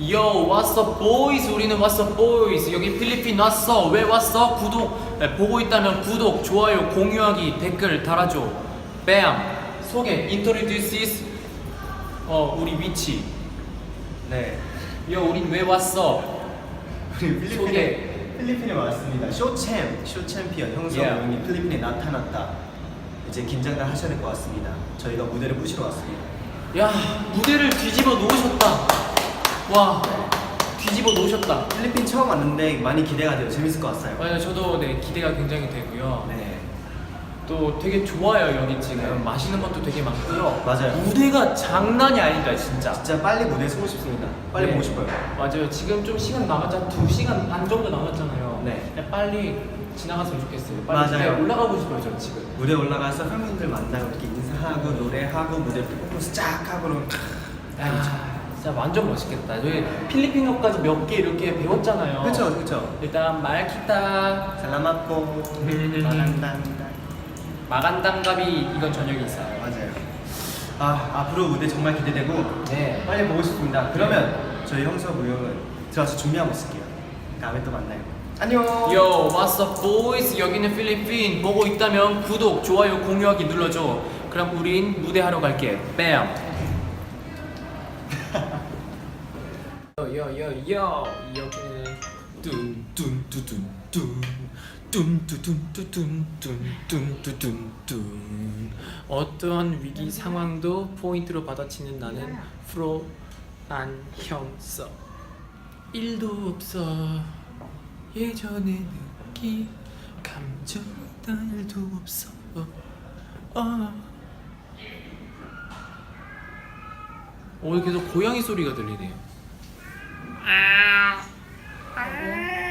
Yo, what's up, boys? 우리는 what's up, boys? 여기 필리핀 왔어. 왜 왔어? 구독. 네, 보고 있다면 구독, 좋아요, 공유하기, 댓글 달아줘. 뺨. 소개. Introduce 어, 우리 위치. 네. Yo, 우린 왜 왔어? 우리 필리핀에 소개. 필리핀에 왔습니다. 쇼챔, 쇼 챔피언 형사 Yeah. 형이 필리핀에 나타났다. 이제 긴장을 하셔야 될 것 같습니다. 저희가 무대를 부시러 왔습니다. 야, 무대를 뒤집어 놓으셨다. 와, 뒤집어 놓으셨다. 필리핀 처음 왔는데 많이 기대가 돼요. 재밌을 것 같아요. 맞아요, 저도 네 기대가 굉장히 되고요. 네. 또 되게 좋아요 여기 지금 네. 맛있는 것도 되게 많고요. 맞아요. 무대가 장난이 아니다 진짜. 진짜 빨리 무대에 서고 싶습니다. 빨리 네. 보고 싶어요. 맞아요. 지금 좀 시간 남았잖아. 두 시간 반 정도 남았잖아요. 네. 그냥 빨리 지나갔으면 좋겠어요. 빨리 맞아요. 무대에 올라가고 싶어요 저 지금. 무대 올라가서 팬분들 만나고 이렇게 인사하고 노래하고 무대 퍼포먼스 쫙 하고 그러면 아, 진짜 완전 멋있겠다. 저희 필리핀어까지 몇 개 이렇게 배웠잖아요. 그렇죠, 그렇죠. 일단 말키타, 살라마코, 음. 마간단다. 마간당갑이 이건 저녁이 있어요. 맞아요. 아 앞으로 무대 정말 기대되고 네. 빨리 보고 싶습니다. 그러면 저희 형사 무용은 들어가서 준비하고 있을게요. 다음에 또 만나요. 안녕. Yo, what's up, boys? 여기는 필리핀. 보고 있다면 구독, 좋아요, 공유하기 눌러줘. 그럼 우린 무대하러 갈게. 뺨. 뚠뚠뚜뚜뚜뚠뚠뚠뚠뚠뚠뚠 어떠한 위기 상황도 포인트로 받아치는 나는 프로 안형석. 일도 없어. 예전의 느낌 감정 딸도 없어 어. 어, 오늘 계속 고양이 소리가 들리네요. 하고